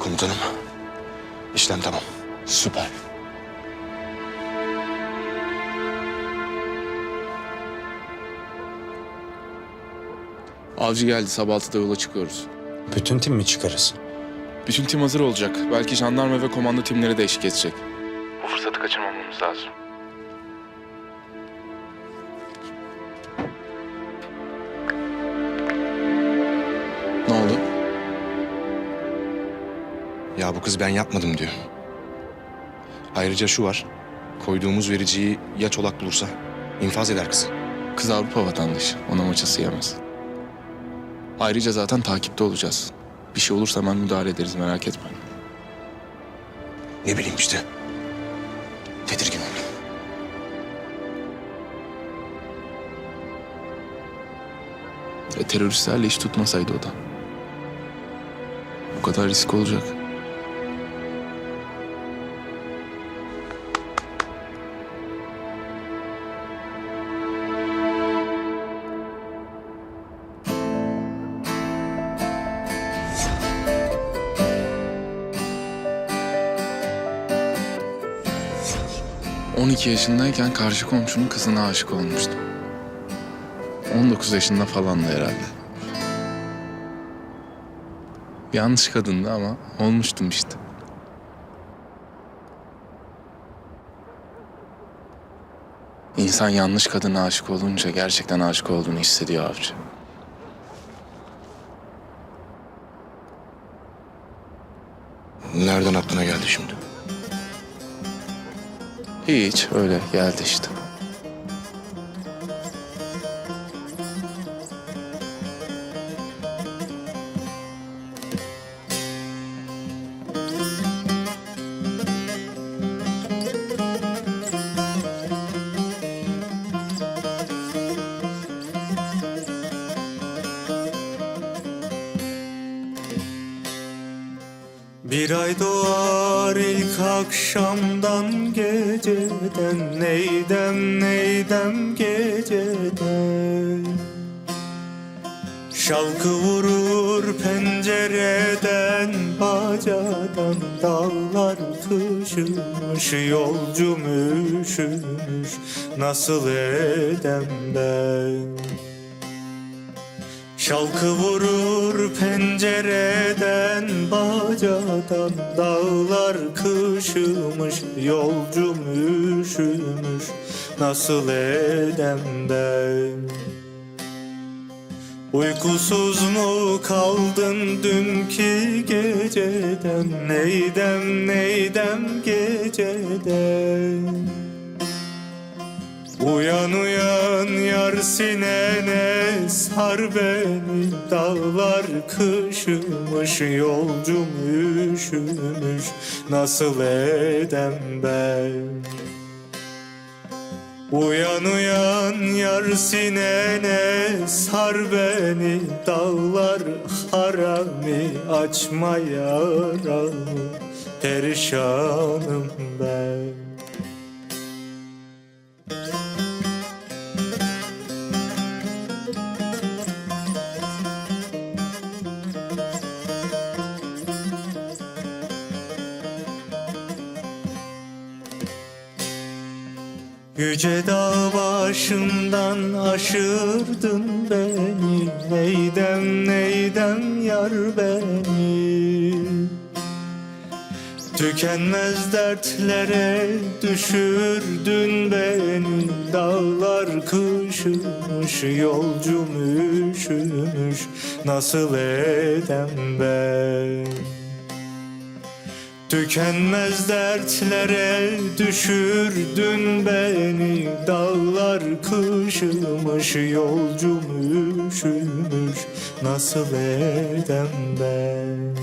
Komutanım. işlem tamam. Süper. Avcı geldi. Sabah 6'da yola çıkıyoruz. Bütün tim mi çıkarız? Bütün tim hazır olacak. Belki jandarma ve komando timleri de eşlik edecek. Bu fırsatı kaçırmamamız lazım. Ya bu kız ben yapmadım diyor. Ayrıca şu var. Koyduğumuz vericiyi ya çolak bulursa infaz eder kız. Kız Avrupa vatandaşı. Ona maçası yemez. Ayrıca zaten takipte olacağız. Bir şey olursa hemen müdahale ederiz merak etme. Ne bileyim işte. Tedirgin oldum. E, teröristlerle iş tutmasaydı o da. Bu kadar risk olacak. ...12 yaşındayken karşı komşunun kızına aşık olmuştum. 19 yaşında falandı herhalde. Yanlış kadındı ama olmuştum işte. İnsan yanlış kadına aşık olunca gerçekten aşık olduğunu hissediyor avcı. Nereden aklına geldi şimdi? Hiç öyle geldi işte. Bir ay doğar ilk akşamdan geceden Neydem neydem geceden? Şalkı vurur pencereden bacadan Dağlar kışımış yolcum üşümüş Nasıl edem ben Şalkı vurur pencereden bacadan Dağlar kışımış yolcum üşümüş. Nasıl edem ben Uykusuz mu kaldın dünkü geceden? Neydem neydem geceden Uyan uyan yar sinene sar beni. Dağlar kışımış yolcum üşümüş. Nasıl edem ben? Uyan uyan yar sinene sar beni. Dağlar harami açma yaramı Perişanım ben Yüce dağ başından aşırdın beni. Neydem neydem yar beni? Tükenmez dertlere düşürdün beni. Dağlar kışımış yolcum üşümüş. Nasıl edem ben Tükenmez dertlere düşürdün beni. Dağlar kışımış yolcum üşümüş. Nasıl edem ben?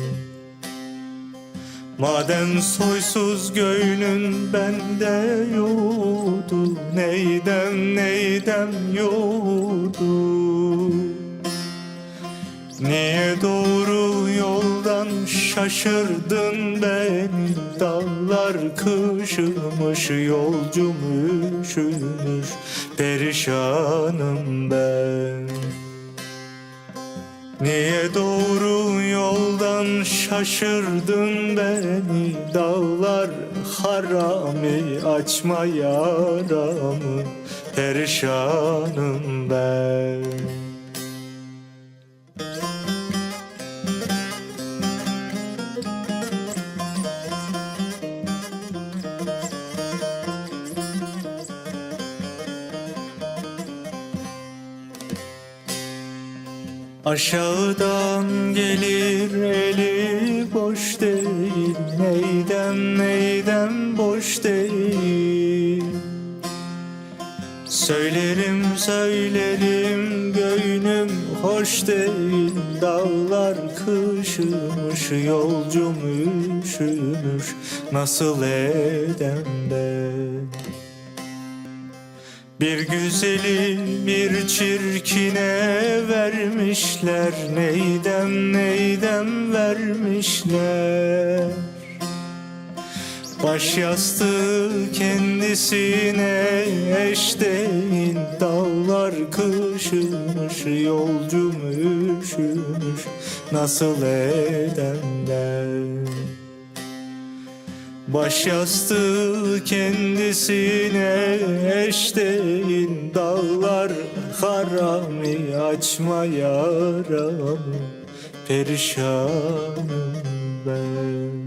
Madem soysuz göğünün bende yoktu Neydem neydem yoktu? Niye yoldan şaşırdın beni. Dağlar kışımış yolcum üşümüş. Perişanım ben. Niye doğru yoldan şaşırdın beni? Dağlar harami açma yaramı. Perişanım ben Aşağıdan gelir eli boş değil Neyden neyden boş değil. Söylerim söylerim göynüm hoş değil. Dağlar kışımış yolcum üşümüş. Nasıl edem ben bir güzeli bir çirkine vermişler. Neydem neydem vermişler? Baş yastığı kendisine eş değil. Dağlar kışımış yolcum üşümüş. Nasıl edemler Baş yastığı kendisine eş değil Dağlar harami açma yaramı Perişanım ben